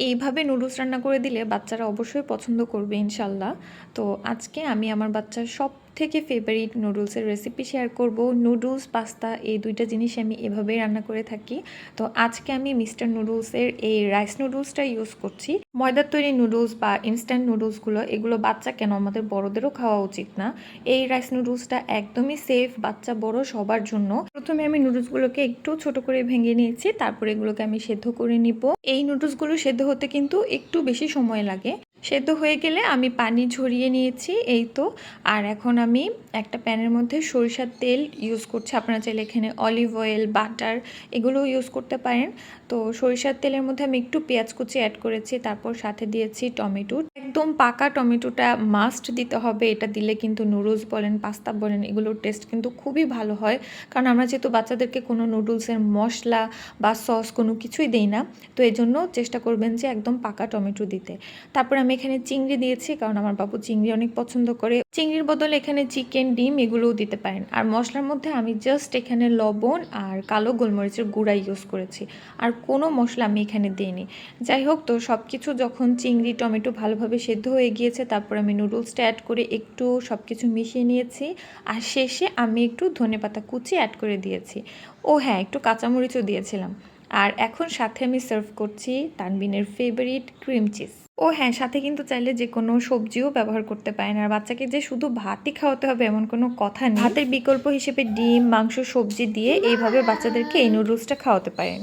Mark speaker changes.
Speaker 1: এইভাবে নুডলস রান্না করে দিলে বাচ্চারা অবশ্যই পছন্দ করবে ইনশাল্লাহ। তো আজকে আমি আমার বাচ্চার সব থেকে ফেভারিট নুডলসের রেসিপি শেয়ার করব। নুডলস পাস্তা এই দুইটা জিনিস আমি এভাবেই রান্না করে থাকি। তো আজকে আমি মিস্টার নুডলসের এই রাইস নুডলসটা ইউজ করছি। ময়দার তৈরি নুডলস বা ইনস্ট্যান্ট নুডলসগুলো এগুলো বাচ্চা কেন? আমাদের বড়দেরও খাওয়া উচিত না। এই রাইস নুডলসটা একদমই সেফ বাচ্চা বড় সবার জন্য। প্রথমে আমি নুডলসগুলোকে একটু ছোট করে ভেঙে নিয়েছি, তারপরে এগুলোকে আমি সেদ্ধ করে নিব। এই নুডলসগুলো সেদ্ধ হতে কিন্তু একটু বেশি সময় লাগে। সেদ্ধ হয়ে গেলে আমি পানি ঝরিয়ে নিয়েছি, এই তো। আর এখন আমি একটা প্যানের মধ্যে সরিষার তেল ইউজ করছি। আপনারা চাইলে এখানে অলিভ অয়েল বাটার এগুলো ইউজ করতে পারেন। তো সরিষার তেলের মধ্যে আমি একটু পেঁয়াজ কুচি অ্যাড করেছি, তারপর সাথে দিয়েছি টমেটো। একদম পাকা টমেটোটা মাস্ট দিতে হবে, এটা দিলে কিন্তু নুডলস বলেন পাস্তা বলেন, এগুলোর টেস্ট কিন্তু খুবই ভালো হয়। কারণ আমরা যেহেতু বাচ্চাদেরকে কোনো নুডলসের মশলা বা সস কোনো কিছুই দেই না, তো এই জন্য চেষ্টা করবেন যে একদম পাকা টমেটো দিতে। তারপর আমি এখানে চিংড়ি দিয়েছি, কারণ আমার বাবু চিংড়ি অনেক পছন্দ করে। চিংড়ির বদলে এখানে চিকেন, ডিম এগুলোও দিতে পারেন। আর মশলার মধ্যে আমি জাস্ট এখানে লবণ আর কালো গোলমরিচের গুঁড়া ইউজ করেছি। আর কোনো মশলা আমি এখানে দিইনি। যাই হোক, তো সব কিছু যখন চিংড়ি, টমেটো ভালোভাবে সেদ্ধ হয়ে গিয়েছে, তারপর আমি নুডলসটা অ্যাড করে একটু সব কিছু মিশিয়ে নিয়েছি। আর শেষে আমি একটু ধনেপাতা কুচি অ্যাড করে দিয়েছি। ও হ্যাঁ একটু কাঁচামরিচও দিয়েছিলাম। আর এখন সাথে আমি সার্ভ করছি তানবিনের ফেভারিট ক্রিম চিজ ও হ্যাঁ সাথে কিন্তু চাইলে যে কোনো সবজিও ব্যবহার করতে পারেন। আর বাচ্চাকে যে শুধু ভাতই খাওয়াতে হবে এমন কোনো কথা নেই। ভাতের বিকল্প হিসেবে ডিম, মাংস, সবজি দিয়ে এইভাবে বাচ্চাদেরকে এই নুডলসটা খাওয়াতে পারেন।